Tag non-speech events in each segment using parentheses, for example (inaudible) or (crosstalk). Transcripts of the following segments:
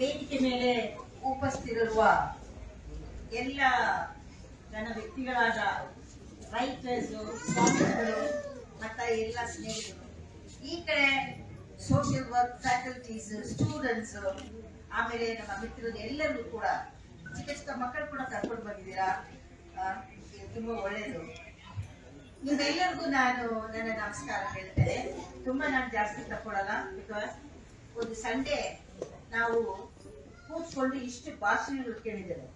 ವೇದಿಕೆ ಮೇಲೆ ಉಪಸ್ಥಿತಿರುವ ಎಲ್ಲ ಜನ ವ್ಯಕ್ತಿಗಳಾದ ರೈಟರ್ಸ್ ಸ್ವಾಮಿಗಳು, ಮತ್ತು ಎಲ್ಲ ಸ್ನೇಹಿತರು. ಈ ಕಡೆ ಸೋಷಿಯಲ್ ವರ್ಕ್ ಫ್ಯಾಕಲ್ಟೀಸ್ ಸ್ಟೂಡೆಂಟ್ಸ್ ಆಮೇಲೆ ನಮ್ಮ ಮಿತ್ರರು ಎಲ್ಲರೂ ಕೂಡ ಚಿಕ್ಕ ಚಿಕ್ಕ ಮಕ್ಕಳು ಕೂಡ ಕರ್ಕೊಂಡು ಬಂದಿದ್ದೀರಾ? ತುಂಬಾ ಒಳ್ಳೆಯದು ನಿಮ್ಮೆಲ್ಲರಿಗೂ ನಾನು ನನ್ನ ನಮಸ್ಕಾರ ಹೇಳ್ತೇನೆ. ತುಂಬಾ ನಾನು ಜಾಸ್ತಿ ತಗೊಳ್ಳಲ್ಲ ಬಿಕಾಸ್ ಒಂದು ಸಂಡೇ ನಾವು ಕೂತ್ಕೊಂಡು ಇಷ್ಟು ಭಾಷಣಗಳು ಕೇಳಿದ್ದೇವೆ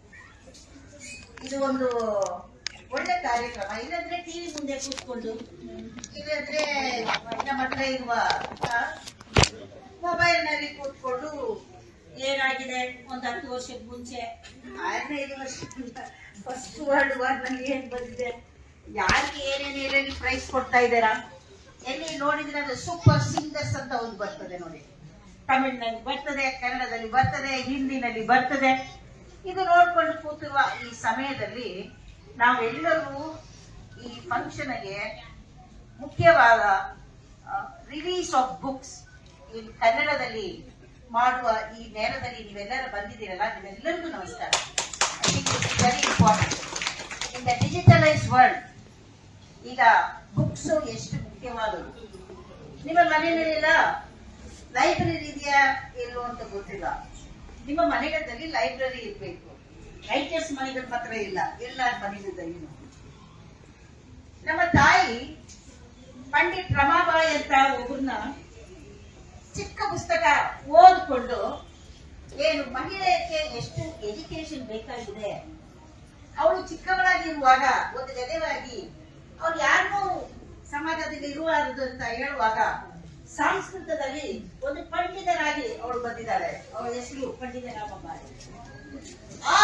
ಇದು ಒಂದು ಒಳ್ಳೆ ಕಾರ್ಯಕ್ರಮ. ಇಲ್ಲಂದ್ರೆ ಟಿವಿ ಮುಂದೆ ಕೂತ್ಕೊಂಡು, ಇಲ್ಲಂದ್ರೆ ನಮ್ಮ ಹತ್ರ ಇರುವ ಮೊಬೈಲ್ನಲ್ಲಿ ಕೂತ್ಕೊಂಡು ಏನಾಗಿದೆ? ಒಂದು ಹತ್ತು ವರ್ಷದ ಮುಂಚೆ. ಹದಿನೈದು ವರ್ಷದಿಂದ ಫಸ್ಟ್ ವರ್ಲ್ಡ್ ವಾರ್ ಏನು ಏನ್ ಬಂದಿದೆ? ಯಾರಿಗೆ ಏನೇನು ಏನೇನು ಪ್ರೈಸ್ ಕೊಡ್ತಾ ಇದ್ದೀರಾ? ಎಲ್ಲಿ ನೋಡಿದ್ರೆ ಅದು ಸೂಪರ್ ಸಿಂಗರ್ಸ್ ಅಂತ ಒಂದು ಬರ್ತದೆ ನೋಡಿ. ತಮಿಳಿನಲ್ಲಿ ಬರ್ತದೆ, ಕನ್ನಡದಲ್ಲಿ ಬರ್ತದೆ, ಹಿಂದಿನಲ್ಲಿ ಬರ್ತದೆ. ಇದು ನೋಡ್ಕೊಂಡು ಕೂತಿರುವ ಈ ಸಮಯದಲ್ಲಿ ನಾವೆಲ್ಲರೂ ಈ ಫಂಕ್ಷನ್ಗೆ ಮುಖ್ಯವಾದ ರಿಲೀಸ್ ಆಫ್ ಬುಕ್ಸ್ ಈ ಕನ್ನಡದಲ್ಲಿ ಮಾಡುವ ಈ ನೇರದಲ್ಲಿ ನೀವೆಲ್ಲರೂ ಬಂದಿದ್ದೀರಲ್ಲ, ನಿಮ್ಮೆಲ್ಲರಿಗೂ ನಮಸ್ಕಾರ. Very important in the digitalise world ಈಗ ಬುಕ್ಸ್ ಎಷ್ಟು ಮುಖ್ಯವಾದವು ನಿಮ್ಮ ಮನೆಯಲ್ಲೆಲ್ಲ? ಲೈಬ್ರರಿ ಇದೆಯಾ ಇಲ್ವೋ ಅಂತ ಗೊತ್ತಿಲ್ಲ. ನಿಮ್ಮ ಮನೆಗಳಲ್ಲಿ ಲೈಬ್ರರಿ ಇರಬೇಕು. ರೈಟರ್ಸ್ ಮನೆಗಳ ಮಾತ್ರ ಇಲ್ಲ. ಎಲ್ಲರ ಮನೆಗಳಲ್ಲಿ ನಮ್ಮ ತಾಯಿ ಪಂಡಿತ್ ರಮಾಬಾಯಿ ಅಂತ ಒಬ್ಬರನ್ನ ಚಿಕ್ಕ ಪುಸ್ತಕ ಓದ್ಕೊಂಡು, ಏನು ಮಹಿಳೆಯಕ್ಕೆ ಎಷ್ಟು ಎಜುಕೇಶನ್ ಬೇಕಾಗಿದೆ? ಅವಳು ಚಿಕ್ಕವಳಾಗಿರುವಾಗ ಒಂದು ಗದೆವಾಗಿ, ಅವ್ರು ಯಾರನ್ನೂ ಸಮಾಜದಲ್ಲಿ ಇರುವಾರದು ಅಂತ ಹೇಳುವಾಗ ಸಂಸ್ಕೃತದಲ್ಲಿ ಒಂದು ಪಂಡಿತರಾಗಿ ಅವರು ಬಂದಿದ್ದಾರೆ. ಅವರ ಹೆಸರು ಪಂಡಿತ ಆ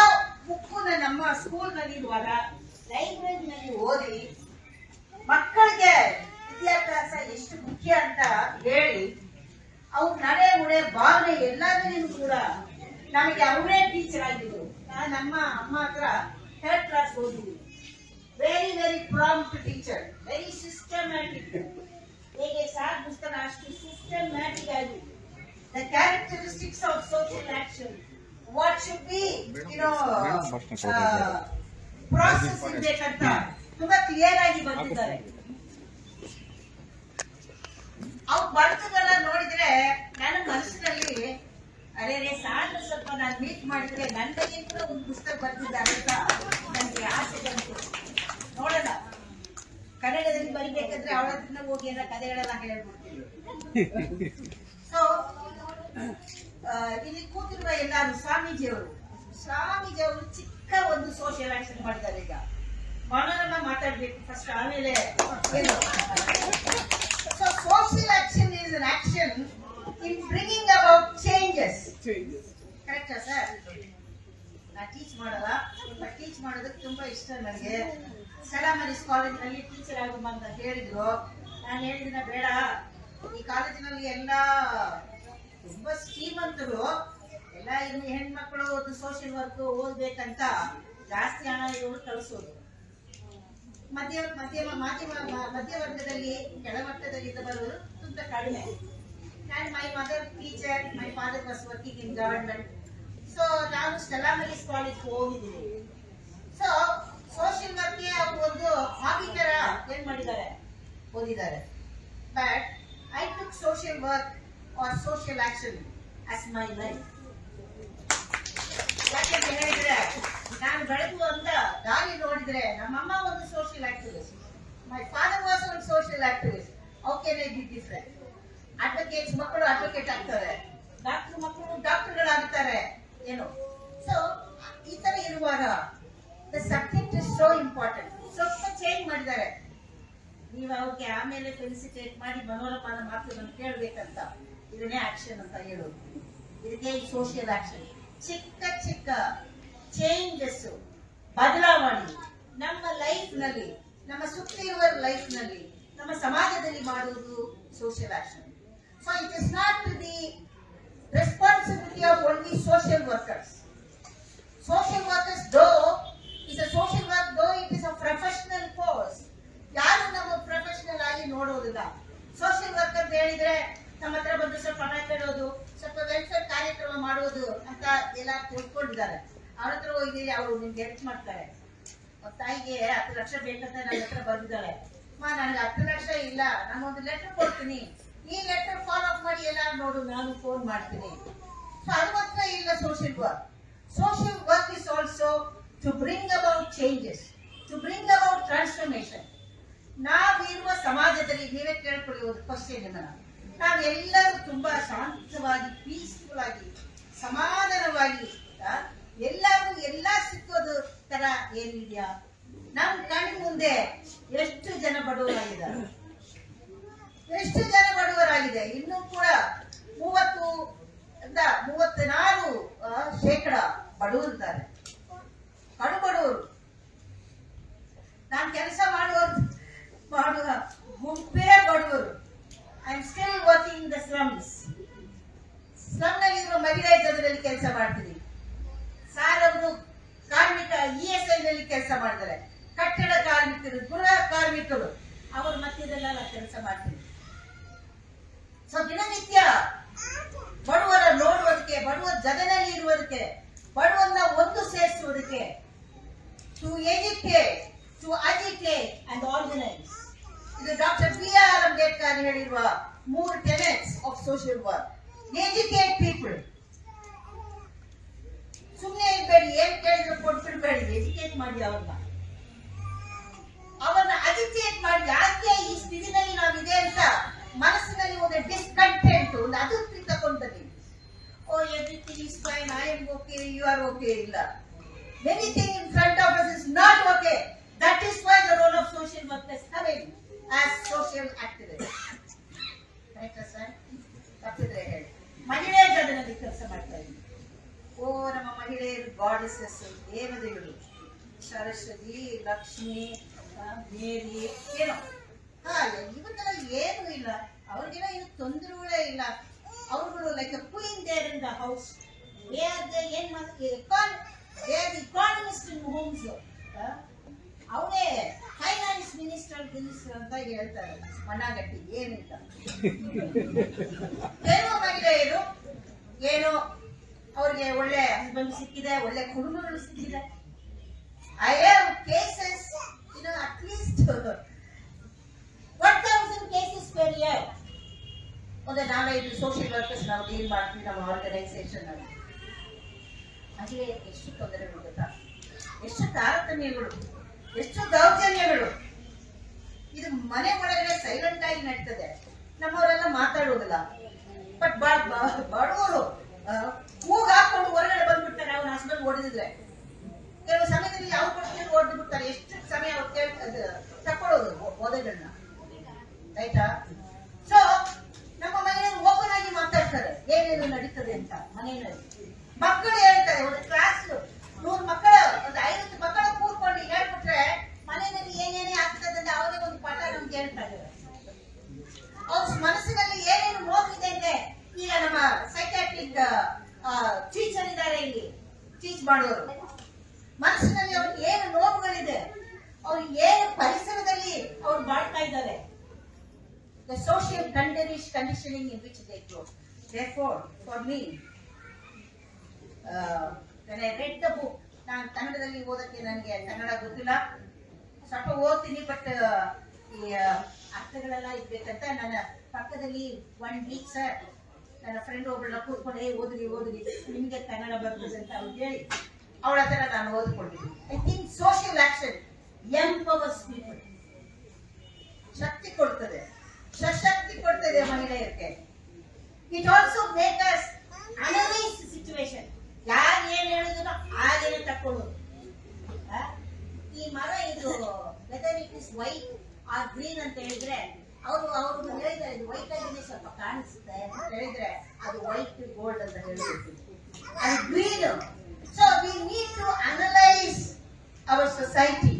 ಬುಕ್ಕನ್ನ ನಮ್ಮ ಸ್ಕೂಲ್ನಲ್ಲಿ ಇರುವಾಗ ಲೈಬ್ರರಿನಲ್ಲಿ ಓದಿ ಮಕ್ಕಳಿಗೆ ವಿದ್ಯಾಭ್ಯಾಸ ಎಷ್ಟು ಮುಖ್ಯ ಅಂತ ಹೇಳಿ ಅವ್ರ ನಡೆ ಉಡೆ ಭಾವನೆ ಎಲ್ಲದರಲ್ಲೂ ಕೂಡ ನಮಗೆ ಅವರೇ ಟೀಚರ್ ಆಗಿದ್ರು. ನಾನು ನಮ್ಮ ಅಮ್ಮ ಹತ್ರ third class ಓದಿದ್ವಿ very very prompt teacher very systematic ಹೇಗೆ ಪುಸ್ತಕ ಅಷ್ಟು ಸಿಸ್ಟಮ್ಯಾಟಿಕ್ ಆಗಿ the characteristics of social action what should be you know process ಇರ್ಬೇಕಂತ ತುಂಬಾ ಕ್ಲಿಯರ್ ಆಗಿ ಬರ್ತಿದ್ದಾರೆ ಅವ್ರು ಬರ್ತದಲ್ಲ ನೋಡಿದ್ರೆ ನನ್ನ ಮನಸ್ಸಿನಲ್ಲಿ ಅರೆ ರೇ ಸಾಕು ಸ್ವಲ್ಪ ನಾನು ಮೀಟ್ ಮಾಡಿದ್ರೆ ನನ್ನ ಒಂದು ಪುಸ್ತಕ ಬರ್ತಿದ್ದಾರೆ ಅಂತ ನನಗೆ ಆಸೆ ಬಂತು. ನೋಡೋಣ. ಕನ್ನಡದಲ್ಲಿ ಬರಿಬೇಕಂದ್ರೆ ಅವಳ ಹತ್ರನೇ ಹೋಗಿ ಎಲ್ಲ ಕಥೆಗಳೆಲ್ಲ ಹೇಳ್ಬಿಡ್ತೀವಿ ಸೊ (laughs) ಇಲ್ಲಿ ಕೂತಿರುವ ಎಲ್ಲಾರು ಸ್ವಾಮೀಜಿಯವರು. ಸ್ವಾಮೀಜಿಯವರು ಚಿಕ್ಕ ಒಂದು ಸೋಷಿಯಲ್ ಆಕ್ಷನ್ ಮಾಡಿದ್ದಾರೆ ಈಗ. ಮನೋರಮ ಮಾತಾಡ್ಬೇಕು ಫಸ್ಟ್ ಆಮೇಲೆ so social action is an action in bringing about changes ಕರೆಕ್ಟಾ ಸರ್ ನಾ ಟೀಚ್ ಮಾಡಲ್ಲ ಟೀಚ್ ಮಾಡೋದಕ್ಕೆ ತುಂಬಾ ಇಷ್ಟ ನನಗೆ. ಸಲಾಮರಿಸ್ ಕಾಲೇಜಿನಲ್ಲಿ ಟೀಚರ್ ಆಗುವ ಅಂತ ಹೇಳಿದ್ರು. ನಾನು ಹೇಳಿದಿನ ಬೇಡ. ಈ ಕಾಲೇಜಿನಲ್ಲಿ ಎಲ್ಲ ತುಂಬಾ ಶ್ರೀಮಂತರು ಎಲ್ಲ ಇನ್ನು ಹೆಣ್ಮಕ್ಳು ಒಂದು ಸೋಷಿಯಲ್ ವರ್ಕ್ ಓದ್ಬೇಕಂತ ಜಾಸ್ತಿ ಹಣ ಇವರು ಕಳಿಸೋದು. ಮಧ್ಯ, ಮಧ್ಯಮ, ಮಾಧ್ಯಮ, ಮಧ್ಯವರ್ಗದಲ್ಲಿ ಕೆಳಮಟ್ಟದಲ್ಲಿ ಬರೋರು ತುಂಬ ಕಡಿಮೆ. And my mother teacher my father was working in government so ನಾನು ಸ್ಟೆಲಾಮರಿಸ್ ಕಾಲೇಜ್ ಹೋಗಿದ್ದೀನಿ. ಸೊ ಸೋಷಿಯಲ್ ವರ್ಕ್ಗೆ ಅವರು ಒಂದು ಹಾಬಿ ತರ ಏನ್ ಮಾಡಿದ್ದಾರೆ. ಓದಿದ್ದಾರೆ. But I took social work or social action as my life ಯಾಕೆಂತ ಹೇಳಿದ್ರೆ ನಾನು ಬೆಳೆದು ಅಂತ ದಾರಿ ನೋಡಿದ್ರೆ ನಮ್ಮಮ್ಮ ಒಂದು social activist my father was ಒಂದು social activist okay be different advocates ಮಕ್ಕಳು ಅಡ್ವೊಕೇಟ್ ಆಗ್ತಾರೆ. ಡಾಕ್ಟರ್ ಮಕ್ಕಳು ಡಾಕ್ಟರ್ಗಳಾಗ್ತಾರೆ ಏನು? ಸೊ ಈ ತರ ಇರುವಾಗ the subject is so important ಸ್ವಲ್ಪ ಚೇಂಜ್ ಮಾಡಿದ್ದಾರೆ. ನೀವು ಅವ್ರಿಗೆ ಆಮೇಲೆ ಫೆಲಿಸಿಟೇಟ್ ಮಾಡಿ ಮನೋರಮನ ಮಾತುಗಳನ್ನು ಕೇಳಬೇಕಂತ. ಇದನ್ನೇ ಆಕ್ಷನ್ ಅಂತ ಹೇಳೋದು. ಇದಕ್ಕೆ ಸೋಷಿಯಲ್ ಆಕ್ಷನ್ ಚಿಕ್ಕ ಚಿಕ್ಕ ಚೇಂಜಸ್ ಬದಲಾವಣೆ ನಮ್ಮ ಲೈಫ್ನಲ್ಲಿ, ನಮ್ಮ ಸುತ್ತ ಇರುವ ಲೈಫ್ನಲ್ಲಿ, ನಮ್ಮ ಸಮಾಜದಲ್ಲಿ ಮಾಡುವುದು social action so it is not the responsibility of only social workers social workers though is a social work do it is a professional course ಯಾರು ವರ್ಕ್ ನೋಡೋದಿಲ್ಲ ಸೋಷಿಯಲ್ ವರ್ಕರ್ ಹೇಳಿದ್ರೆ ನಮ್ಮ ಹತ್ರ ಬಂದು ಸ್ವಲ್ಪ ಹಣ ಕೇಳೋದು, ಸ್ವಲ್ಪ ವೆಲ್ಫೇರ್ ಕಾರ್ಯಕ್ರಮ ಮಾಡುವುದು ಅಂತ ಎಲ್ಲ ತಿಳ್ಕೊಂಡಿದ್ದಾರೆ. ಅವ್ರ ಹತ್ರ ಹೋಗಿ ಅವರು ನಿಮ್ಗೆ ಹೆಲ್ಪ್ ಮಾಡ್ತಾರೆ. ತಾಯಿಗೆ ಹತ್ತು ಲಕ್ಷ ಬೇಕಂತ ನನ್ನ ಹತ್ರ ಬಂದಿದ್ದಾಳೆ ಮಾ ನನಗೆ ಹತ್ತು ಲಕ್ಷ ಇಲ್ಲ ನಾನು ಒಂದು ಲೆಟರ್ ಕೊಡ್ತೀನಿ. ಈ ಲೆಟರ್ ಫಾಲೋ ಅಪ್ ಮಾಡಿ ಎಲ್ಲ ನೋಡು, ನಾನು ಫೋನ್ ಮಾಡ್ತೀನಿ. ಸೊ ಅದು ಮಾತ್ರ ಇಲ್ಲ social work social work is also to bring about changes to bring about transformation ನಾವಿರುವ ಸಮಾಜದಲ್ಲಿ ನೀವೇ ಕೇಳ್ಕೊಳ್ಳಿ ಒಂದು ಕ್ವಶನ್ ನಾವು ನಾವೆಲ್ಲರೂ ತುಂಬಾ ಶಾಂತವಾಗಿ ಪೀಸ್ಫುಲ್ ಆಗಿ, ಸಮಾಧಾನವಾಗಿ ಎಲ್ಲರೂ ಎಲ್ಲ ಸಿಕ್ಕೋದು ತರ ಏನಿದೆಯಾ? ನಮ್ ಕಣ್ ಮುಂದೆ ಎಷ್ಟು ಜನ ಬಡವರಾಗಿದ್ದಾರೆ? ಎಷ್ಟು ಜನ ಬಡವರಾಗಿದೆ? ಇನ್ನೂ ಕೂಡ ಮೂವತ್ತು ಮೂವತ್ನಾರು ಶೇಕಡ ಬಡವರಿದ್ದಾರೆ ಕಡು ಬಡವರು ನಾನು ಕೆಲಸ ಮಾಡುವವರು ಮಾಡುವ ಗುಂಪೇ ಬಡವರು I am still working the slums slum ನಲ್ಲಿರುವ ಮಹಿಳಾ ಜನರಲ್ಲಿ ಕೆಲಸ ಮಾಡ್ತೀವಿ ಸಾರ್ ಅವರು ಕಾರ್ಮಿಕ ಇ ಎಸ್ ಐ ನಲ್ಲಿ ಕೆಲಸ ಮಾಡ್ತಾರೆ. ಕಟ್ಟಡ ಕಾರ್ಮಿಕರು, ಗೃಹ ಕಾರ್ಮಿಕರು, ಅವ್ರ ಮಧ್ಯದಲ್ಲೆಲ್ಲ ಕೆಲಸ ಮಾಡ್ತೀವಿ. ಸೊ ದಿನನಿತ್ಯ ಬಡವರ ನೋಡುವುದಕ್ಕೆ, ಬಡವರ ಜಗನಲ್ಲಿ ಇರುವುದಕ್ಕೆ, ಬಡವರನ್ನ ಒಂದು ಸೇರಿಸುವುದಕ್ಕೆ to educate to agitate and organise ಇದು ಡಾಕ್ಟರ್ ಬಿ ಆರ್ ಅಂಬೇಡ್ಕರ್ ಹೇಳಿರುವ ಮೂರು tenets of social work educate people ಸುಮ್ಮನೆ ಇರಬೇಡಿ, ಏನ್ ಕೇಳಿದ್ರು ಕೊಟ್ಬಿಡ್ಬೇಡಿ. ಎಜುಕೇಟ್ ಮಾಡಿ ಅವ್ರನ್ನ. ಅವನ್ನ ಅಜಿಟೇಟ್ ಮಾಡಿ. ಯಾಕೆ ಈ ಸ್ಥಿತಿನಲ್ಲಿ ನಾವಿದೆ ಅಂತ ಮನಸ್ಸಿನಲ್ಲಿ ಒಂದು ಡಿಸ್ಕಂಟೆಂಟ್ ಒಂದು ಅತೃಪ್ತಿ ತಗೊಂಡು ಓ everything is fine I am okay you are okay ಇಲ್ಲ. Anything in front of us is not okay that is why the role of social workers coming as social activist. ಕರೆಕ್ಟಾ ಸರ್ ತಪ್ಪಿದ್ರೆ ಹೇಳಿ. ಮಹಿಳೆ ಜಗದಲ್ಲಿ ಕೆಲಸ ಮಾಡ್ತಾ ಇದ್ದೀನಿ. ಓ, ನಮ್ಮ ಮಹಿಳೆಯರು ಗಾಡೆಸಸ್ ದೇವತೆಗಳು ಸರಸ್ವತಿ, ಲಕ್ಷ್ಮಿ ಮೇರಿ, ಏನೋ. ಹಾಗೆ ಇವತ್ತೆಲ್ಲ ಏನು ಇಲ್ಲ. ಅವ್ರಿಗೆಲ್ಲ ಏನು ತೊಂದರೆಗಳೇ ಇಲ್ಲ. ಅವರುಗಳು like queen there in the house and they are the homes ಅವರೇ ಫೈನಾನ್ಸ್ ಮಿನಿಸ್ಟರ್ ಮಿನಿಸ್ಟರ್ ಅಂತ ಹೇಳ್ತಾರೆ. ಮಣ್ಣಾಗಟ್ಟಿ ಏನಿಲ್ಲ. (laughs) ಏನೋ ಮಹಿಳೆಯರು ಏನು ಅವ್ರಿಗೆ ಒಳ್ಳೆ ಹಸ್ಬೆಂಡ್ ಸಿಕ್ಕಿದೆ ಒಳ್ಳೆ ಕುಟುಂಬಗಳು ಸಿಕ್ಕಿದೆ. ಐ ಹ್ಯಾವ್ ಕೇಸಸ್ ಇನ್ನು at least one thousand cases per year ಒಂದು ನಾವೈದು ಸೋಷಿಯಲ್ ವರ್ಕರ್ಸ್ ನಾವು ಡೀಲ್ ಮಾಡ್ತೀವಿ ನಮ್ಮ ಆರ್ಗನೈಸೇಷನ್ ಅಲ್ಲಿ. ಮಹಿಳೆಯರಿಗೆ ಎಷ್ಟು ತೊಂದರೆ ಗೊತ್ತಾ? ಎಷ್ಟು ತಾರತಮ್ಯಗಳು. ಎಷ್ಟು ದೌರ್ಜನ್ಯಗಳು. ಇದು ಮನೆ ಒಳಗಡೆ ಸೈಲೆಂಟ್ ಆಗಿ ನಡೀತದೆ. ನಮ್ಮವರೆಲ್ಲ ಮಾತಾಡುವುದಿಲ್ಲ ಬಟ್ ಬಡವರು ಮೂಗ್ ಹಾಕೊಂಡು ಹೊರಗಡೆ ಬಂದ್ಬಿಡ್ತಾರೆ. ಅವ್ನ ಹಸ್ಬೆಂಡ್ ಓಡಿದ್ರೆ. ಕೆಲವು ಸಮಯದಲ್ಲಿ ಯಾವ ಕೊಡ್ತೀನಿ ಓಡಿದ್ ಬಿಡ್ತಾರೆ ಎಷ್ಟು ಸಮಯ ತಕೊಳ್ಳೋದು ಓದೋದನ್ನ. ಆಯ್ತಾ? ಸೊ ನಮ್ಮ ಮನೆಯಲ್ಲಿ ಓಪನ್ ಆಗಿ ಮಾತಾಡ್ತಾರೆ. ಏನೇನು ನಡೀತದೆ ಅಂತ ಮನೆಯಲ್ಲಿ. ಮಕ್ಕಳು ಹೇಳ್ತಾರೆ, ಒಂದು ಕ್ಲಾಸ್ ನೂರು ಮಕ್ಕಳ, ಒಂದು ಐವತ್ತು ಮಕ್ಕಳ ಕೂರ್ಕೊಂಡು ಹೇಳ್ಬಿಟ್ರೆ ಮನೆಯಲ್ಲಿ ಏನೇನೇ ಆಗ್ತದೆ ಅಂತ ಅವರೇ ಒಂದು ಪಾಠ ನಮ್ಗೆ ಹೇಳ್ತಾ ಇದ್ದಾರೆ ಅವ್ರ ಮನಸ್ಸಿನಲ್ಲಿ ಏನೇನು ನೋವಿದೆ ಅಂದ್ರೆ ಈಗ ನಮ್ಮ ಸೈಕಾಟ್ರಿಕ್ ಟೀಚರ್ ಇದ್ದಾರೆ ಇಲ್ಲಿ ಟೀಚ್ ಮಾಡೋರು ಮನಸ್ಸಿನಲ್ಲಿ ಅವ್ರಿಗೆ ಏನು ನೋವುಗಳಿದೆ ಅವ್ರಿಗೆ ಏನು ಪರಿಸರದಲ್ಲಿ ಅವ್ರು ಬಾಳ್ತಾ ಇದ್ದಾರೆ the social ಕಂಡೀಷ್ conditioning in which they grow therefore for me uh, when I read the book ನಾನು ಕನ್ನಡದಲ್ಲಿ ಓದಕ್ಕೆ ನನಗೆ ಕನ್ನಡ ಗೊತ್ತಿಲ್ಲ ಸ್ವಲ್ಪ ಓದ್ತೀನಿ ಬಟ್ ಈ ಆ, ಅರ್ಥಗಳೆಲ್ಲ ಇರ್ಬೇಕಂತ ನನ್ನ ಪಕ್ಕದಲ್ಲಿ ಒನ್ ವೀಕ್ ಸರ್ ನನ್ನ ಫ್ರೆಂಡ್ ಒಬ್ಬಳನ್ನ ಕೂತ್ಕೊಂಡು, ಏ ಓದ್ರಿ ಓದ್ರಿ ನಿಮಗೆ ಕನ್ನಡ ಬರ್ತದೆ ಅಂತ ಅವ್ರು ಹೇಳಿ ಅವಳ ಹತ್ರ ನಾನು ಓದ್ಕೊಂಡಿದ್ದೀನಿ I think social action empowers people ಶಕ್ತಿ ಕೊಡ್ತದೆ. ಸಶಕ್ತಿ ಕೊಡ್ತದೆ ಮಹಿಳೆಯರಿಗೆ. It also make us analyse situation ಯಾರು ಏನ್ ಹೇಳಿದ್ರು ಹಾಗೇನೆ ತಕ್ಕೊಳ್ಳೋದು? ಈ ಮರ ಇದು whether it is white or green ಅಂತ ಹೇಳಿದ್ರೆ ಅವರು ಅವರು ಹೇಳಿದ್ರೆ ಇದು ವೈಟ್ ಆಗಿದೆ ಸ್ವಲ್ಪ ಕಾಣಿಸುತ್ತೆ ಅಂತ ಹೇಳಿದ್ರೆ ಅದು ವೈಟ್ ಗೋಲ್ಡ್ ಅಂತ ಹೇಳಿ ಅದು green so we need to analyse our society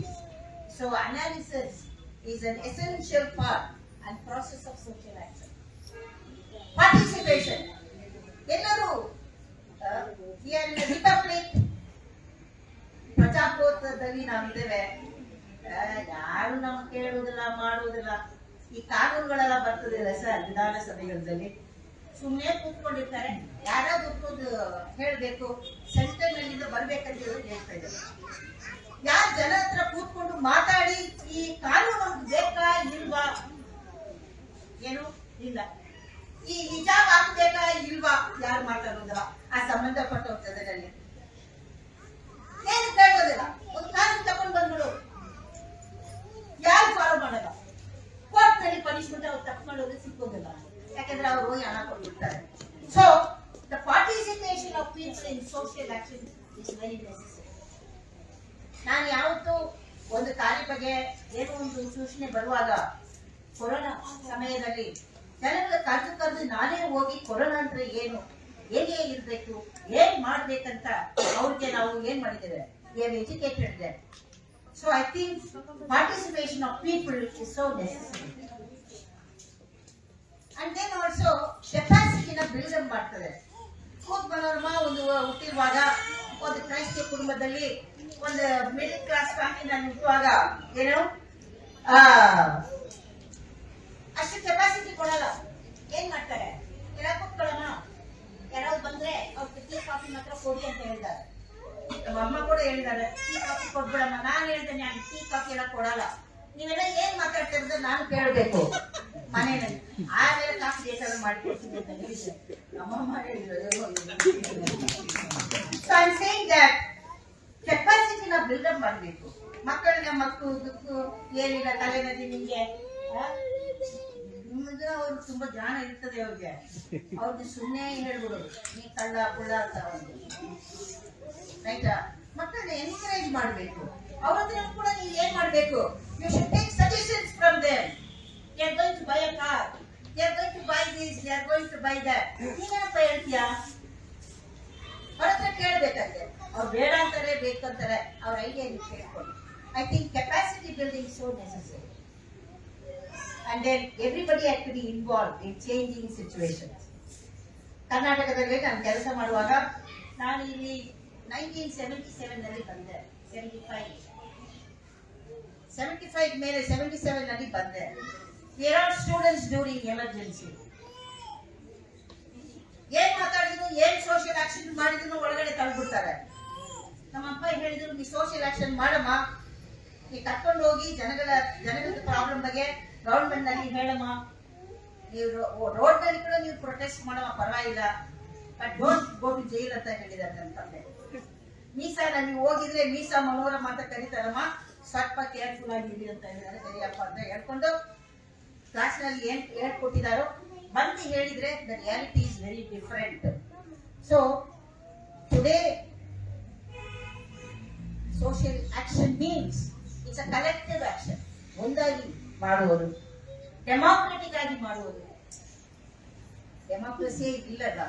so analysis is an essential part and process of social action participation ಎಲ್ಲರೂ ರಿಪಬ್ಲಿಕ್ ಪ್ರಜಾಪ್ರಭುತ್ವದಲ್ಲಿ ನಾವಿದ್ದೇವೆ. ಯಾರು ನಮ್ಗೆ ಕೇಳುವುದಿಲ್ಲ, ಮಾಡುವುದಿಲ್ಲ. ಈ ಕಾನೂನುಗಳೆಲ್ಲ ಬರ್ತದಿಲ್ಲ ಸರ್ ವಿಧಾನಸಭೆಗಳಲ್ಲಿ ಸುಮ್ಮನೆ ಕೂತ್ಕೊಂಡಿರ್ತಾರೆ. ಯಾರಾದ್ರೂ ಹೇಳ್ಬೇಕು ಸೆಂಟರ್ ನಲ್ಲಿಂದ ಬರ್ಬೇಕಂತ ಹೇಳ್ತಾ ಇದ್ದಾರೆ ಯಾರು ಜನ ಹತ್ರ ಕೂತ್ಕೊಂಡು ಮಾತಾಡಿ, ಈ ಕಾನೂನು ಬೇಕಾ, ಇಲ್ವಾ? ಏನು? ಇಲ್ಲ. ಈ ಹಿಜಾಬ್ ಹಾಕ್ಬೇಕಾ, ಇಲ್ವಾ? ಯಾರು ಮಾತಾಡೋದಿಲ್ಲ ಆ ಸಂಬಂಧಪಟ್ಟ ಜನರಲ್ಲಿ ಏನು ಕೇಳೋದಿಲ್ಲ ಒಂದು ಕಾನೂನು ತಗೊಂಡು ಬಂದ್ಬಿಡು ಯಾರು ಫಾಲೋ ಮಾಡಲ್ಲ ಕೋರ್ಟ್ನಲ್ಲಿ ಪನಿಷ್ಮೆಂಟ್ ಅವ್ರು ತಪ್ಪು ಮಾಡೋದು ಸಿಕ್ಕೋದಿಲ್ಲ ಯಾಕಂದ್ರೆ ಅವರು ಹೋಗಿ ಹಣ ಕೊಟ್ಟಿರ್ತಾರೆ so the participation of people in social action is very necessary ನಾನು ಯಾವತ್ತೂ ಒಂದು ಕಾರ್ಯ ಬಗ್ಗೆ ಏನೋ ಒಂದು ಸೂಚನೆ ಬರುವಾಗ ಕೊರೋನಾ ಸಮಯದಲ್ಲಿ ಜನಗಳ ಕರೆದು ಕರೆದು ನಾನೇ ಹೋಗಿ ಕೊರೋನಾ ಅಂದ್ರೆ ಏನು ಹೇಗೆ ಇರ್ಬೇಕು ಏನ್ ಮಾಡ್ಬೇಕಂತ ಅವ್ರಿಗೆ ನಾವು ಏನ್ ಮಾಡಿದ್ದೇವೆ ಎಜುಕೇಟೆಡ್ ಇದೆ so I think participation of people is so necessary and then also ಕೆಪಾಸಿಟಿನ build up ಮಾಡ್ತದೆ. ಕೂತ್ ಮನೋರಮ ಒಂದು ಹುಟ್ಟಿರುವಾಗ ಒಂದು ಕ್ರೈಸ್ತ ಕುಟುಂಬದಲ್ಲಿ ಒಂದು ಮಿಡಲ್ ಕ್ಲಾಸ್ ಫ್ಯಾಮಿಲಿನಲ್ಲಿ ಹುಟ್ಟುವಾಗ ಏನು? ಅಷ್ಟು ಕೆಪಾಸಿಟಿ ಕೊಡಲ್ಲ. ಏನ್ ಮಾಡ್ತಾರೆ? ಎಲ್ಲ ಕೂತ್ಕೊಳ್ಳೋಣ. ಯಾರಾದ್ರು ಬಂದ್ರೆ ಅವ್ರ ಟೀ ಕಾಫಿ ಮಾತ್ರ ಕೊಡಿ ಅಂತ ಹೇಳ್ತಾರೆ. ಅಮ್ಮ ಕೂಡ ಹೇಳಿದ್ದಾರೆ ಟೀ ಕಾಫಿ ಕೊಟ್ಬಿಡಮ್ಮ, ನಾನು ಹೇಳ್ತೇನೆ ನಾನು ಟೀ ಕಾಫಿ ಎಲ್ಲ ಕೊಡಲ್ಲ. ನೀವೆಲ್ಲ ಏನ್ ಮಾತಾಡ್ತಿರೋದು ನಾನು ಕೇಳಬೇಕು. ಮನೆಯಲ್ಲಿ. ಆಮೇಲೆ ಕಾಫಿ ಬೇಕಾದ್ರೆ ಮಾಡ್ಕೊಡ್ತೀನಿ ಅಮ್ಮಮ್ಮ ಹೇಳಿದ್ರು. ಸೊ ಬಿಲ್ಡಪ್ ಮಾಡಬೇಕು. ಮಕ್ಕಳಿಗೆ ಮಕ್ಕಳು ದುಕ್ಕು, ಏನಿಲ್ಲ ತಲೆನದಿ ನಿಮಗೆ? ನಿಮ್ಗೆ ಅವ್ರು ತುಂಬಾ ಜ್ಞಾನ ಇರ್ತದೆ ಅವ್ರಿಗೆ. ಅವ್ರಿಗೆ ಸುಮ್ಮನೆ ಹೇಳ್ಬಿಡೋದು, ನೀ ಕಳ್ಳ ಕುಳ್ಳ ಅಂತ. ಒಂದು ರೈಟಾ ಮಕ್ಕಳನ್ನ ಎನ್ಕರೇಜ್ ಮಾಡಬೇಕು. ಅವ್ರ ಹತ್ರ ಕೂಡ ನೀವು ಏನ್ ಮಾಡಬೇಕು? You should take suggestions from them they are going to buy a car they are going to buy this you're going to buy that ನೀನೇನಪ್ಪ ಹೇಳ್ತೀಯಾ? ಅವ್ರ ಹತ್ರ ಕೇಳ್ಬೇಕಂತೆ. ಅವ್ರು ಬೇಡ ಅಂತಾರೆ ಬೇಕಂತಾರೆ ಅವ್ರ ಐಡಿಯಾ ನೀವು I think capacity building so necessary and then everybody had to be involve in changing situation ಕರ್ನಾಟಕದಲ್ಲಿ ನಾನು ಕೆಲಸ ಮಾಡುವಾಗ ನಾನು ಇಲ್ಲಿ ನೈನ್ಟೀನ್ ಸೆವೆಂಟಿ ಸೆವೆನ್ನಲ್ಲಿ ಬಂದೆ. ಸೆವೆಂಟಿ ಫೈವ್ ಸೆವೆಂಟಿ ಫೈವ್ ಮೇಲೆ ಸೆವೆಂಟಿ ಸೆವೆನ್ನಲ್ಲಿ ಬಂದೆ. There are students during emergency ಏನ್ ಮಾತಾಡಿದ್ರು, ಏನ್ ಸೋಷಿಯಲ್ ಆಕ್ಷನ್ ಮಾಡಿದ್ರು ಒಳಗಡೆ ತಳ್ಬಿಡ್ತಾರೆ. ನಮ್ಮ ಅಪ್ಪ ಹೇಳಿದ್ರು, ನೀ ಸೋಷಿಯಲ್ ಆಕ್ಷನ್ ಮಾಡಮ್ಮ. ನೀ ಕರ್ಕೊಂಡು ಹೋಗಿ ಜನಗಳ ಜನಗಳ ಪ್ರಾಬ್ಲಮ್ ಬಗ್ಗೆ ಗೌರ್ಮೆಂಟ್ನಲ್ಲಿ ಹೇಳಮ್ಮ. ನೀವು ರೋಡ್ನಲ್ಲಿ ಕೂಡ ನೀವು ಪ್ರೊಟೆಸ್ಟ್ ಮಾಡಮ್ಮ, ಪರವಾಗಿಲ್ಲ. But don't go to jail ಅಂತ ಹೇಳಿದ್ದಾರೆ ನನ್ನ ತಂದೆ. ಮೀಸಾ ನೀವು ಹೋಗಿದ್ರೆ ಮೀಸಾ ಮನೋರಮ್ಮ ಅಂತ ಕರೀತಾರಮ್ಮ. ಸ್ವಲ್ಪ ಕೇರ್ಫುಲ್ ಆಗಿರಿ ಅಂತ ಹೇಳಿದ್ದಾರೆ. ಸರಿಯಪ್ಪ ಅಂತ ಹೇಳ್ಕೊಂಡು ಕ್ಲಾಸ್ನಲ್ಲಿ ಏನ್ ಹೇಳ್ಕೊಟ್ಟಿದಾರೋ, ಬಂದು ಹೇಳಿದ್ರೆ the reality is very different so today social action means it's a collective action ಒಂದಾಗಿ ಮಾಡುವುದು ಡೆಮಾಕ್ರೆಟಿಕ್ ಆಗಿ ಮಾಡುವುದು. ಡೆಮಾಕ್ರಸಿ ಇಲ್ಲಲ್ಲ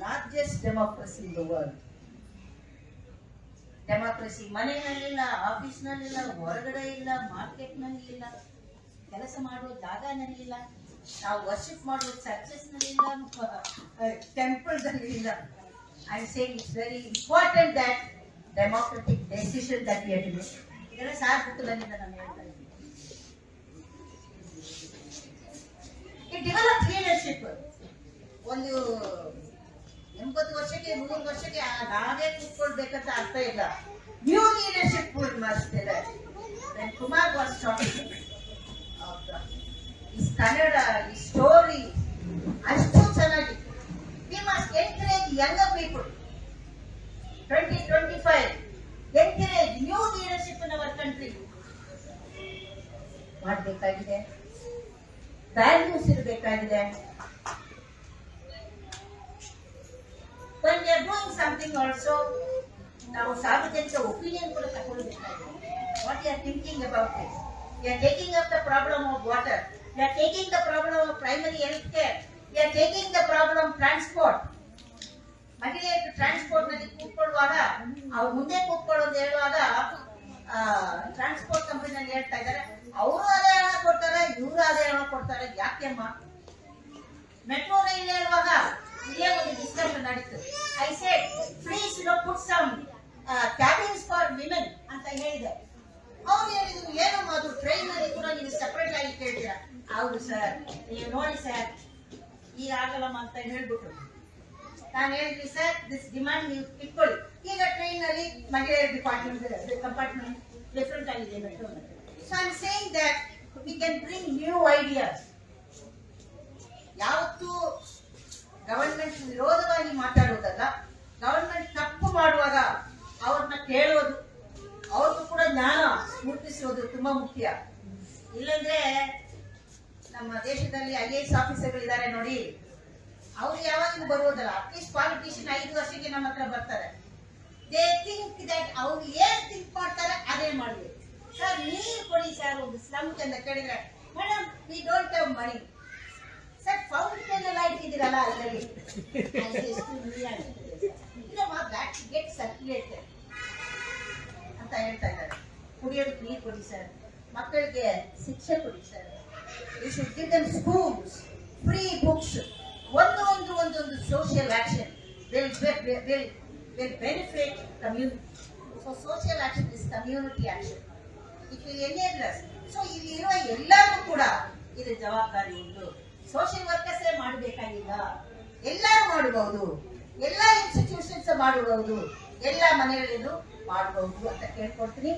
largest democracy in the world democracy ಮನೆಯಲ್ಲಿಲ್ಲ ಆಫೀಸ್ನಲ್ಲಿಲ್ಲ ಹೊರಗಡೆ ಇಲ್ಲ ಮಾರ್ಕೆಟ್ನಲ್ಲಿ ಇಲ್ಲ ಕೆಲಸ ಮಾಡುವ ಜಾಗನಲ್ಲಿ ಇಲ್ಲ ನಾವು ವರ್ಷಿಪ್ ಮಾಡುವ ಚರ್ಚಸ್ನಲ್ಲಿ ಇಲ್ಲ ಇಲ್ಲ I saying it's very important that democratic decision that you to ಇದೆಲ್ಲ ಸಾರ್ ಪುಸ್ತಕದಿಂದ ನಾನು ಹೇಳ್ತಾ ಇದ್ದೀನಿ. ಡೆವಲಪ್ ಲೀಡರ್ಶಿಪ್ ಒಂದು ಎಂಬತ್ತು ವರ್ಷಕ್ಕೆ ಮೂರು ವರ್ಷಕ್ಕೆ ನಾವೇ ಕೂತ್ಕೊಳ್ಬೇಕಂತ ಅರ್ಥ ಇಲ್ಲ. ನೀವು ನೀನೇ ಶಿಫ್ಟ್ ಪೂಜ್ ಮಾಡಿಸ್ತೀರ ಕುಮಾರ್ ವಾಸ್ ಟಾಕಿಂಗ್ ಈ ಕನ್ನಡ ಈ ಸ್ಟೋರಿ ಅಷ್ಟು ಚೆನ್ನಾಗಿತ್ತು. ನಿಮ್ಮ encourage young people twenty twenty five encourage new leadership in our country ಮಾಡಬೇಕಾಗಿದೆ. ವ್ಯಾಲ್ಯೂಸ್ ಇರಬೇಕಾಗಿದೆ. When we are doing something also, ನಾವು ಸಾರ್ವಜನಿಕ ಒಪಿನಿಯನ್ ಕೂಡ ತಗೊಳ್ಬೇಕಾಗಿದೆ. What you are thinking about it you are taking up the problem of water you are taking the problem of primary health care you are taking the problem transport ಮಹಿಳೆಯರು ಟ್ರಾನ್ಸ್ಪೋರ್ಟ್ನಲ್ಲಿ ಕೂತ್ಕೊಳ್ಳುವಾಗ, ಅವ್ರು ಮುಂದೆ ಕೂತ್ಕೊಳ್ಳೋದು ಹೇಳುವಾಗ transport ಕಂಪನಿನಲ್ಲಿ ಹೇಳ್ತಾ ಇದ್ದಾರೆ, ಅವರು ಅದೇ ಹಣ ಕೊಡ್ತಾರೆ, ಇವರು ಅದೇ ಹಣ ಕೊಡ್ತಾರೆ ಯಾಕೆಮ್ಮ ಮೆಟ್ರೋ ರೈಲ್ ಹೇಳುವಾಗ ಇಲ್ಲೇ ಒಂದು ಡಿಸ್ಕಷನ್ ನಡೀತು. I said please no put some cabins for women ಅಂತ ಹೇಳಿದೆ. ಅವ್ರು ಹೇಳಿದ್ರು ಏನಮ್ಮ ಅದು ಟ್ರೈನ್ ಅಲ್ಲಿ ಕೂಡ ನೀವು ಸಪರೇಟ್ ಆಗಿ ಕೇಳ್ತೀರಾ? ಹೌದು ಸರ್ ನೀವು ನೋಡಿ ಸರ್ ಈ ಆಗಲ್ಲಮ್ಮ ಅಂತ ಹೇಳ್ಬಿಟ್ರು. ನಾನು ಹೇಳಿದ್ವಿ ಸರ್ ದಿಸ್ ಡಿಮಾಂಡ್ ನೀವು ಇಟ್ಕೊಳ್ಳಿ. ಈಗ ಟ್ರೈನ್ ಅಲ್ಲಿ ಮಹಿಳೆಯರ ಡಿಪಾರ್ಟ್ಮೆಂಟ್ ಕಂಪಾರ್ಟ್ಮೆಂಟ್ ಡಿಫ್ರೆಂಟ್ ಆಗಿದೆ so I saying that we can bring new ideas ಯಾವತ್ತೂ ಗವರ್ಮೆಂಟ್ ವಿರೋಧವಾಗಿ ಮಾತಾಡುವುದಲ್ಲ ಗವರ್ಮೆಂಟ್ ತಪ್ಪು ಮಾಡುವಾಗ ಅವ್ರನ್ನ ಕೇಳೋದು, ಅವ್ರಿಗೂ ಕೂಡ ಜ್ಞಾನ ಮೂರ್ತಿಸೋದು ತುಂಬಾ ಮುಖ್ಯ. ಇಲ್ಲಂದ್ರೆ ನಮ್ಮ ದೇಶದಲ್ಲಿ ಐ ಎ ಎಸ್ ಆಫೀಸರ್ಗಳಿದ್ದಾರೆ ನೋಡಿ, ಅವ್ರು ಯಾವಾಗಲೂ ಬರುವುದಲ್ಲ ಅಟ್ಲೀಸ್ಟ್ ಪಾಲಿಟಿಷಿಯನ್ ಐದು ವರ್ಷಕ್ಕೆ ನಮ್ಮ ಹತ್ರ ಬರ್ತಾರೆ. ದೇ ಥಿಂಕ್ ದಟ್ ಅವ್ರು ಏನ್ ಥಿಂಕ್ ಮಾಡ್ತಾರೆ ಅದೇ ಮಾಡ್ಬೇಕು. ಸರ್ ನೀರು ಕೊಡಿ ಸರ್ ಒಂದು ಸ್ಲಮ್ ಅಂತ ಕೇಳಿದ್ರೆ madam we don't have money sir fountain ಎಲ್ಲ ಇಟ್ಟಿದ್ದೀರಲ್ಲ ಅದರಲ್ಲಿ? ದ್ಯಾಟ್ ಗೆಟ್ ಸರ್ಕ್ಯುಲೇಟೆಡ್ ಅಂತ ಹೇಳ್ತಾ ಇದ್ದಾರೆ. ಕುಡಿಯೋದಕ್ಕೆ ನೀರು ಕೊಡಿ ಸರ್. ಮಕ್ಕಳಿಗೆ ಶಿಕ್ಷೆ ಕೊಡಿ sir. You should schools free books ಒಂದು ಒಂದು ಒಂದೊಂದು social action will will will benefit community so social action is community action it will enable so ಇಲ್ಲಿರುವ ಎಲ್ಲರೂ ಕೂಡ ಇದು ಜವಾಬ್ದಾರಿ ಉಂಟು. ಸೋಷಿಯಲ್ ವರ್ಕರ್ಸೇ ಮಾಡಬೇಕಾಗಿಲ್ಲ? ಎಲ್ಲರೂ ಮಾಡಬಹುದು ಎಲ್ಲ ಇನ್ಸ್ಟಿಟ್ಯೂಷನ್ಸ್ ಮಾಡಬಹುದು ಎಲ್ಲ ಮನೆಗಳಲ್ಲೂ ಮಾಡಬಹುದು ಅಂತ ಕೇಳ್ಕೊಡ್ತೀನಿ.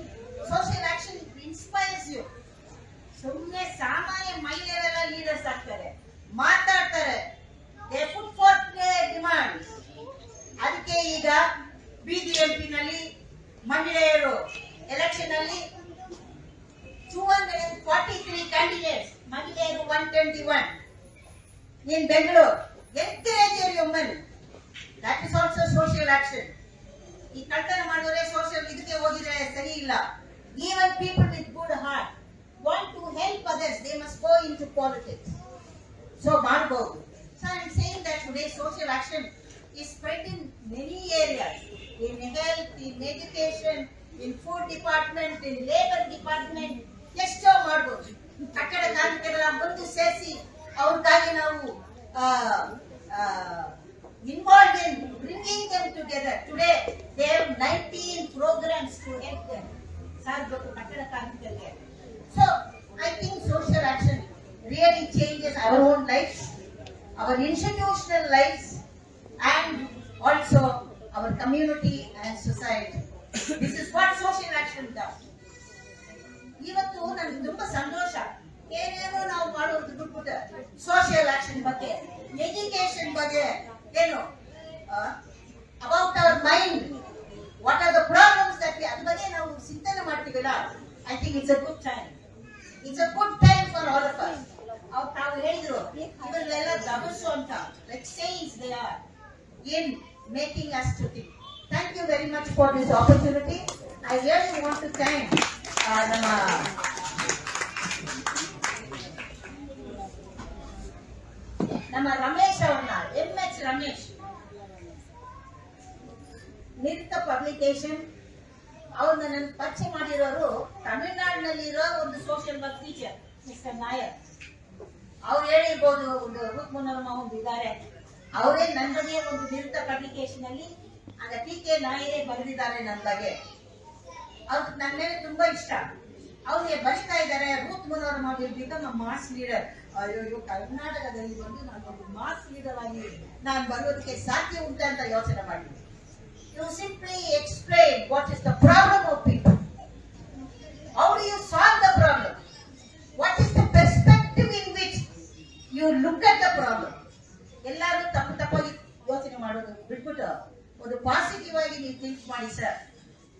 ಸೋಷಿಯಲ್ ಆಕ್ಷನ್ ಇನ್ಸ್ಪೈರ್ಸ್ ಯು ಸುಮ್ಮನೆ ಸಾಮಾನ್ಯ ಮಹಿಳೆಯರೆಲ್ಲ ಲೀಡರ್ಸ್ ಆಗ್ತಾರೆ. ಮಾತಾಡ್ತಾರೆ. ದೇ ಫುಡ್ ಫಾರ್ ಡಿಮಾಂಡ್ ಅದಕ್ಕೆ ಈಗ ಬಿಬಿಎಂಪಿ ನಲ್ಲಿ ಮಹಿಳೆಯರು ಎಲೆಕ್ಷನ್ ಅಲ್ಲಿ two hundred forty three candidates ಮಹಿಳೆಯರು one twenty one in Bengaluru encourage your women. That is also social action. ಈ ಕಳ್ತನ ಮಾಡಿದ್ರೆ ಸೋಷಿಯಲ್ ಇದಕ್ಕೆ ಹೋಗಿದ್ರೆ ಸರಿ ಇಲ್ಲ. Even people with good heart want to help others they must go in to politics so ಮಾಡಬಹುದು so saying that today social action spread in many areas. In health, in education, in food department, in labor department. ಎಷ್ಟೋ ಮಾಡ್ಬೋದು. ಕಟ್ಟಡ ಕಾರ್ಮಿಕರೆಲ್ಲ ಬಂದು ಸೇರಿಸಿ ಅವ್ರಿಗಾಗಿ ನಾವು involve in bringing them together today they have nineteen programmes to help them sir ಗೊತ್ತು ಕಟ್ಟಡ ಕಾರ್ಮಿಕರಿಗೆ so I think social action really changes our own life our institutional lives and also our community and society. This is what social action does. ಇವತ್ತು ನನಗೆ ತುಂಬಾ ಸಂತೋಷ ಏನೇನೋ ನಾವು ಮಾಡೋದು ಬಿಟ್ಬಿಟ್ಟು ಸೋಷಿಯಲ್ ಆಕ್ಷನ್ ಬಗ್ಗೆ ಎಜುಕೇಶನ್ ಬಗ್ಗೆ ಏನು about our mind what are the problems that ಅದ್ರ ಬಗ್ಗೆ ನಾವು ಚಿಂತನೆ ಮಾಡ್ತೀವಲ್ಲ I think it's a good time it's a good time for all of us ಅವ್ರು ತಾವು ಹೇಳಿದ್ರು ಇವರೆಲ್ಲ ಗಮನಿಸು ಅಂತ. Let says they are in making us to think thank you very much for this opportunity I really want to thank ನಮ್ಮ ನಮ್ಮ ರಮೇಶ್ ಅವ್ರನ್ನ M H Ramesh. Nirta publication ಅವ್ರನ್ನ ನನ್ನ ಪರಿಚಯ ಮಾಡಿರೋರು ತಮಿಳುನಾಡಿನಲ್ಲಿರೋ ಒಂದು social work teacher mister Nair. ಅವ್ರು ಹೇಳಿರ್ಬೋದು, ಒಂದು ರೂಪ್ ಮುನ್ನರ್ಮ ಒಂದು ಇದ್ದಾರೆ ಅವರೇ ನನ್ನ ಬಗ್ಗೆ ಒಂದು ನಿರ್ತ ಪಬ್ಲಿಕೇಶನ್ ಅಲ್ಲಿ ಆಗ ಟಿ ಕೆ ನಾಯರೇ ಬರೆದಿದ್ದಾರೆ ನನ್ನ ಬಗ್ಗೆ. ಅವ್ರಿಗೆ ನನ್ನ ಮೇಲೆ ತುಂಬಾ ಇಷ್ಟ. ಅವ್ರಿಗೆ ಬರಿತಾ ಇದ್ದಾರೆ Ruth ಮುನವರ್ಮ will become a mass leader ಅಯ್ಯೋ ಕರ್ನಾಟಕದಲ್ಲಿ ಬಂದು ನಾನು ಒಂದು ಮಾಸ್ ಲೀಡರ್ ಆಗಿ ನಾನು ಬರೋದಕ್ಕೆ ಸಾಧ್ಯ ಉಂಟು ಅಂತ ಯೋಚನೆ ಮಾಡಿದ್ದೆ you simply explain what is the problem of people how you solve the problem what is the perspective in which you look at the problem ಎಲ್ಲರೂ ತಪ್ಪು ತಪ್ಪಾಗಿ ಯೋಚನೆ ಮಾಡೋದು ಬಿಟ್ಬಿಟ್ಟು ಒಂದು ಪಾಸಿಟಿವ್ ಆಗಿ ನೀವು ಥಿಂಕ್ ಮಾಡಿ ಸರ್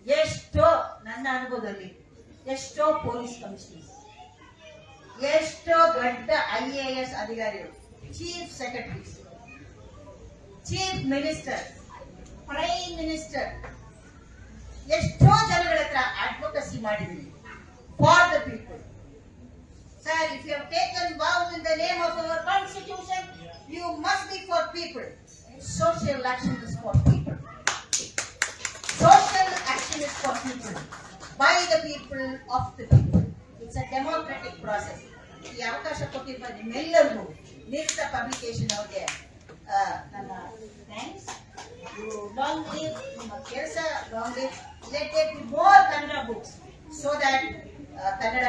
ಎಷ್ಟೋ ನನ್ನ ಅನುಭವದಲ್ಲಿ, ಎಷ್ಟೋ ಪೊಲೀಸ್ ಕಮಿಷನರ್ಸ್ ಎಷ್ಟೋ ದೊಡ್ಡ ಐ ಎ ಎಸ್ ಅಧಿಕಾರಿಗಳು chief secretaries chief minister prime minister ಎಷ್ಟೋ ಜನಗಳ ಹತ್ರ ಅಡ್ವೊಕಸಿ ಮಾಡಿದ್ದೀನಿ for the people Sir, if you have taken vow in the name of our constitution, you must be for people. Social action is for people. Social action is for people. By the people, of the people. A democratic process. ಈ ಅವಕಾಶ ಕೊಟ್ಟಿರುವ ನಿಮ್ಮೆಲ್ಲರಿಗೂ ನಿರುತ publication ಅವ್ರಿಗೆ ನನ್ನ thanks long leave ನಿಮ್ಮ ಕೆಲಸ long leave let it more Kannada books so that Kannada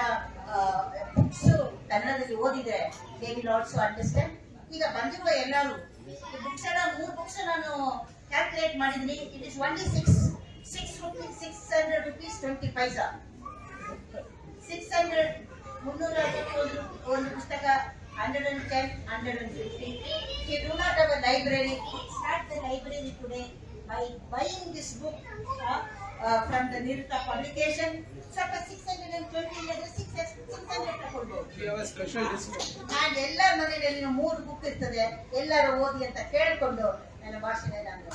books ಕನ್ನಡದಲ್ಲಿ ಓದಿದ್ರೆ ದೇ ವಿಲ್ ಆಲ್ಸೋ ಅಂಡರ್ಸ್ಟ್ಯಾಂಡ್ ಈಗ ಬಂದಿರುವ ಎಲ್ಲರೂ, ಈ ಬುಕ್ಸ್ ಎಲ್ಲ ಮೂರು ಬುಕ್ಸ್ ನಾನು ಕ್ಯಾಲ್ಕುಲೇಟ್ ಮಾಡಿದ್ದೀನಿ it is only six six rupees six hundred rupees twenty paisa six hundred ಮುನ್ನೂರ ಐವತ್ತೊಂದು ಒಂದು ಪುಸ್ತಕ hundred and ten hundred and fifty you do not have a library start the library today by buying this book from the Niruta publication ಸ್ವಲ್ಪ six hundred and twenty ಇಲ್ಲದ್ರೆ six six hundred ತಗೊಳ್ಬೋದು We have a special discount. ನಾನು ಎಲ್ಲರ ಮನೆಯಲ್ಲಿ ಮೂರು book ಇರ್ತದೆ ಎಲ್ಲರೂ ಓದಿ ಅಂತ ಕೇಳಿಕೊಂಡು ನನ್ನ ಭಾಷಣ ನಾನು